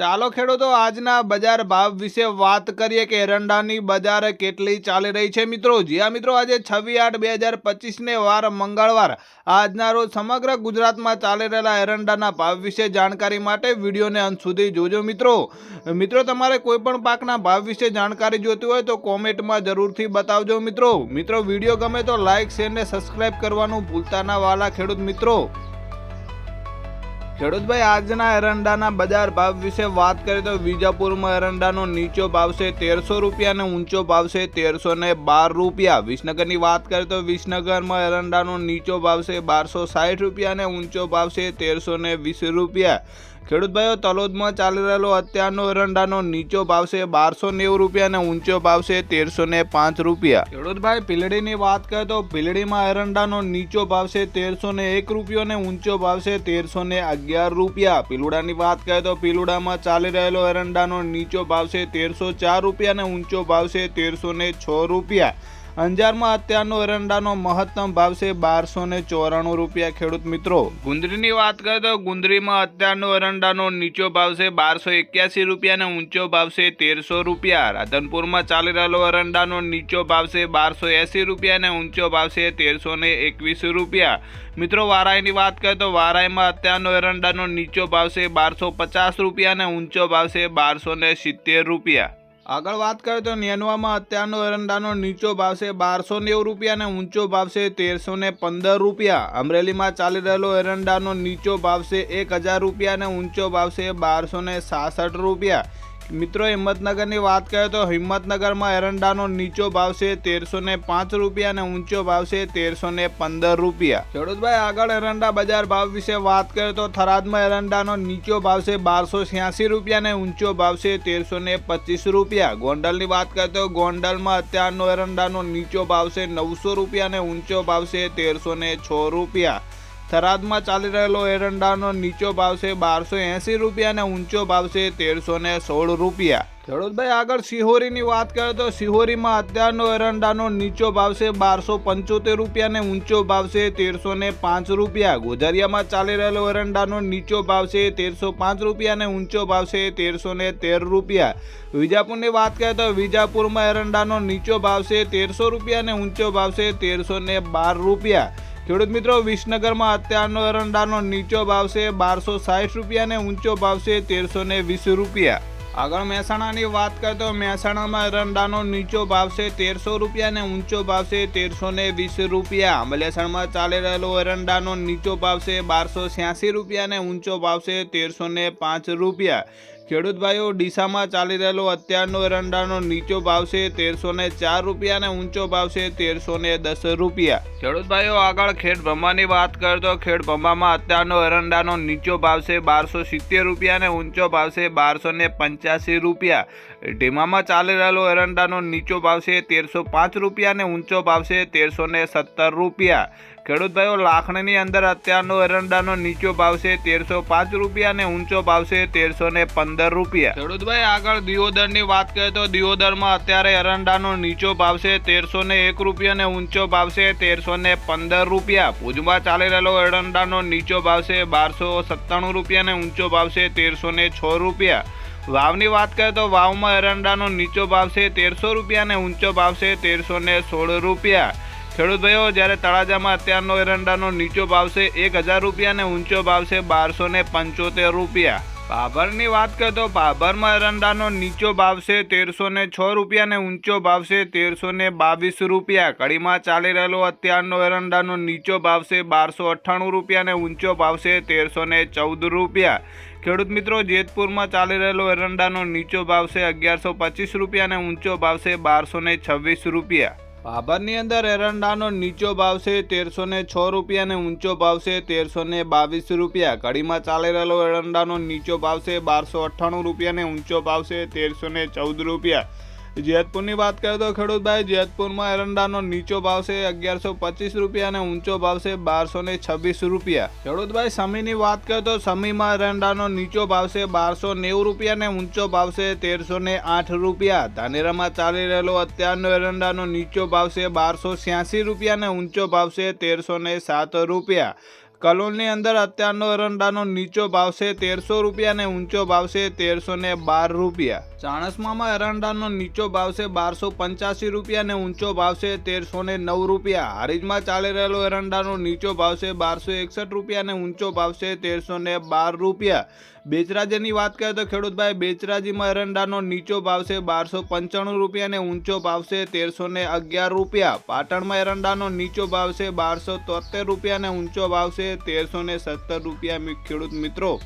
ચાલો ખેડૂતો, આજના બજાર ભાવ વિશે વાત કરીએ કે એરંડાની બજાર કેટલી ચાલી રહી છે મિત્રો? જી આ મિત્રો, આજે છવ્વીસ આઠ બે હજાર પચીસને વાર મંગળવાર, આજના રોજ સમગ્ર ગુજરાતમાં ચાલી રહેલા એરંડાના ભાવ વિશે જાણકારી માટે વિડીયોને અંત સુધી જોજો મિત્રો. મિત્રો, તમારે કોઈપણ પાકના ભાવ વિશે જાણકારી જોતી હોય તો કોમેન્ટમાં જરૂરથી બતાવજો મિત્રો. મિત્રો, વીડિયો ગમે તો લાઇક, શેર ને સબસ્ક્રાઇબ કરવાનું ભૂલતા ના વાલા ખેડૂત મિત્રો. ખેડૂતભાઈ આજના એરંડાના બજાર ભાવ વિશે વાત કરીએ તો વિજાપુરમાં એરંડાનો નીચો ભાવ છે તેરસો રૂપિયા અને ઊંચો ભાવ છે તેરસો ને બાર રૂપિયા. વિસનગરની વાત કરીએ તો વિસનગરમાં એરંડાનો નીચો ભાવ છે બારસો સાઠ રૂપિયા અને ઊંચો ભાવ છે તેરસો ને વીસ રૂપિયા. ખેડૂત ભાઈઓ તલોદમાં ચાલી રહેલો અત્યારનો એરંડાનો નીચો ભાવ છે બારસો નેવું રૂપિયા અને ઊંચો ભાવ છે તેરસો ને પાંચ રૂપિયા. ખેડૂત ભાઈ પીલડીની વાત કરીએ તો પીલડીમાં એરંડાનો નીચો ભાવ છે તેરસો ને એક રૂપિયો અને ઊંચો ભાવ છે તેરસો ને અગિયાર રૂપિયા. પીલુડાની વાત કરીએ તો પીલુડામાં ચાલી રહેલો એરંડાનો નીચો ભાવ છે તેરસો ચાર રૂપિયા અને ઊંચો ભાવ છે તેરસો ને છ રૂપિયા. અંજારમાં અત્યારનો એરંડાનો મહત્તમ ભાવ છે બારસો ને ચોરાણું રૂપિયા. ખેડૂત મિત્રો, ગુંદરીની વાત કરીએ તો ગુંદરીમાં અત્યારનો એરંડાનો નીચો ભાવ છે બારસો એક્યાસી રૂપિયા અને ઊંચો ભાવ છે તેરસો રૂપિયા. રાધનપુરમાં ચાલી રહેલો એરંડાનો નીચો ભાવ છે બારસો એંસી રૂપિયા અને ઊંચો ભાવ છે તેરસો ને એકવીસ રૂપિયા. મિત્રો વારાઈની વાત કરીએ તો વારાઈમાં અત્યારનો એરંડાનો નીચો ભાવ છે બારસો પચાસ રૂપિયા અને ઊંચો ભાવ છે બારસો સિત્તેર રૂપિયા. આગળ વાત કરીએ તો નેનવામાં અત્યારનો એરંડાનો નીચો ભાવ છે બારસો નેવું રૂપિયા અને ઊંચો ભાવ છે તેરસો ને પંદર રૂપિયા. અમરેલીમાં ચાલી રહેલો એરંડાનો નીચો ભાવ છે એક હજાર રૂપિયા અને ઊંચો ભાવ છે બારસો ને સાસઠ રૂપિયા. મિત્રો, હિંમતનગરની વાત કરીએ તો હિંમતનગરમાં એરંડાનો નીચો ભાવ છે તેરસો ને પાંચ રૂપિયા અને ઊંચો ભાવ છે તેરસો ને પંદર રૂપિયા. ખેડૂતભાઈ, આગળ એરંડા બજાર ભાવ વિશે વાત કરીએ તો થરાદમાં એરંડાનો નીચો ભાવ છે બારસો છ્યાસી રૂપિયા અને ઊંચો ભાવ છે તેરસો ને પચીસ રૂપિયા. ગોંડલની વાત કરીએ તો ગોંડલમાં અત્યારનો એરંડાનો નીચો ભાવ છે નવસો રૂપિયા અને ઊંચો ભાવ છે તેરસો ને છ રૂપિયા. થરાદમાં ચાલી રહેલો એરંડાનો નીચો ભાવ છે બારસો એંસી રૂપિયા અને ઊંચો ભાવ છે તેરસો ને સોળ રૂપિયા. ખેડૂતભાઈ આગળ સિહોરીની વાત કરીએ તો સિહોરીમાં અત્યારનો એરંડાનો નીચો ભાવ છે બારસો પંચોતેર રૂપિયા અને ઊંચો ભાવ છે તેરસો ને પાંચ રૂપિયા. ગોઝારિયામાં ચાલી રહેલો એરંડાનો નીચો ભાવ છે તેરસો પાંચ રૂપિયા અને ઊંચો ભાવ છે તેરસો ને તેર રૂપિયા. વિજાપુરની વાત કરીએ તો વિજાપુરમાં એરંડાનો નીચો ભાવ છે તેરસો રૂપિયા અને ઊંચો ભાવ છે તેરસો ને બાર રૂપિયા. ખેડૂત મિત્રો, વિસનગરમાં અત્યારનો એરંડાનો નીચો ભાવ છે બારસો સાહીઠ રૂપિયા ઊંચો ભાવ છે તેરસો ને વીસ રૂપિયા. આગળ મહેસાણાની વાત કરીએ તો મહેસાણામાં એરંડાનો નીચો ભાવ છે તેરસો રૂપિયા અને ઊંચો ભાવ છે તેરસો વીસ રૂપિયા. મલેસણમાં ચાલી રહેલો એરંડાનો નીચો ભાવ છે બારસો છ્યાસી રૂપિયા અને ઊંચો ભાવ છે તેરસો પાંચ રૂપિયા. ખેડૂત ભાઈઓ ડીસામાં ચાલી રહેલો અત્યારનો એરંડાનો નીચો ભાવ છે તેરસો ને ચાર રૂપિયા અને ઊંચો ભાવ છે તેરસો ને દસ રૂપિયા. ખેડૂત ભાઈઓ આગળ ખેડ ભંબાની વાત કરીએ તો ખેડ ભંબામાં અત્યારનો એરંડાનો નીચો ભાવ છે બારસો સિત્તેર રૂપિયા અને ઊંચો ભાવ છે બારસો ને પંચ્યાસી રૂપિયા. ઢીમામાં ચાલી રહેલો એરંડાનો નીચો ભાવ છે તેરસો પાંચ રૂપિયા અને ઊંચો ભાવ છે તેરસો ને સત્તર રૂપિયા. ખેડૂત ભાઈઓ લાખણીની અંદર અત્યારનો એરંડાનો નીચો ભાવ છે તેરસો પાંચ રૂપિયા અને ઊંચો ભાવ છે તેરસો ને પંદર રૂપિયા. ખેડૂત ભાઈ આગળ દિયોદરની વાત કરીએ તો દિયોદરમાં અત્યારે એરંડાનો નીચો ભાવ છે તેરસો ને એક રૂપિયા અને ઊંચો ભાવ છે તેરસો ને પંદર રૂપિયા. ભુજમાં ચાલી રહેલો એરંડાનો નીચો ભાવ છે બારસો સત્તાણું રૂપિયા અને ઊંચો ભાવ છે તેરસો ને છ રૂપિયા. વાવની વાત કરીએ તો વાવમાં એરંડાનો નીચો ભાવ છે તેરસો રૂપિયા અને ઊંચો ભાવ છે તેરસો ને સોળ રૂપિયા. ખેડૂત ભાઈઓ, જ્યારે તળાજામાં અત્યારનો એરંડાનો નીચો ભાવ છે એક હજાર રૂપિયા અને ઊંચો ભાવ છે બારસો ને પંચોતેર રૂપિયા. ભાભરની વાત કરીએ તો ભાભરમાં એરંડાનો નીચો ભાવ છે તેરસો ને છ રૂપિયા અને ઊંચો ભાવ છે તેરસો ને બાવીસ રૂપિયા. કડીમાં ચાલી રહેલો અત્યારનો એરંડાનો નીચો ભાવ છે બારસો અઠ્ઠાણું રૂપિયા અને ઊંચો ભાવ છે તેરસો ને ચૌદ રૂપિયા. ખેડૂત મિત્રો, જેતપુરમાં ચાલી રહેલો એરંડાનો નીચો ભાવ છે અગિયારસો પચીસ રૂપિયા અને ઊંચો ભાવ છે બારસો છવ્વીસ રૂપિયા. ભાભરની અંદર એરંડાનો નીચો ભાવ છે તેરસો ને છ રૂપિયા અને ઊંચો ભાવ છે તેરસો ને બાવીસ રૂપિયા. કડીમાં ચાલી રહેલો એરંડાનો નીચો ભાવ છે બારસો અઠ્ઠાણું રૂપિયા અને ઊંચો ભાવ છે તેરસો ને ચૌદ રૂપિયા. જેતપુરની વાત કરીએ તો ખેડૂતભાઈ, જેતપુરમાં એરંડાનો નીચો ભાવ છે અગિયારસો પચીસ રૂપિયા અને ઊંચો ભાવ છે બારસો ને છવ્વીસ રૂપિયા. ખેડૂતભાઈ, સમીની વાત કરીએ તો સમીમાં એરંડાનો નીચો ભાવ છે બારસો નેવું રૂપિયા અને ઊંચો ભાવ છે તેરસો ને આઠ રૂપિયા. ધાનેરામાં ચાલી રહેલો અત્યારનો એરંડાનો નીચો ભાવ છે બારસો છ્યાસી રૂપિયા અને ઊંચો ભાવ છે તેરસો ને સાત રૂપિયા. કલોલની અંદર અત્યારનો એરંડાનો નીચો ભાવ છે તેરસો રૂપિયા અને ઊંચો ભાવ છે તેરસો ને બાર રૂપિયા. ચાણસમામાં એરંડાનો નીચો ભાવ છે બારસો પંચ્યાસી રૂપિયા અને ઊંચો ભાવ છે તેરસો ને નવ રૂપિયા. હારીજમાં ચાલી રહેલો એરંડાનો નીચો ભાવ છે બારસો એકસઠ રૂપિયા અને ઊંચો ભાવ છે તેરસો ને બાર રૂપિયા. બેચરાજીની વાત કરીએ તો ખેડૂતભાઈ બેચરાજીમાં એરંડાનો નીચો ભાવ છે બારસો પંચાણું રૂપિયા અને ઊંચો ભાવ છે તેરસો ને અગિયાર રૂપિયા. પાટણમાં એરંડાનો નીચો ભાવ છે બારસો તોતેર રૂપિયા અને ઊંચો ભાવ છે તેરસો ને સત્તર રૂપિયા. ખેડૂત મિત્રો.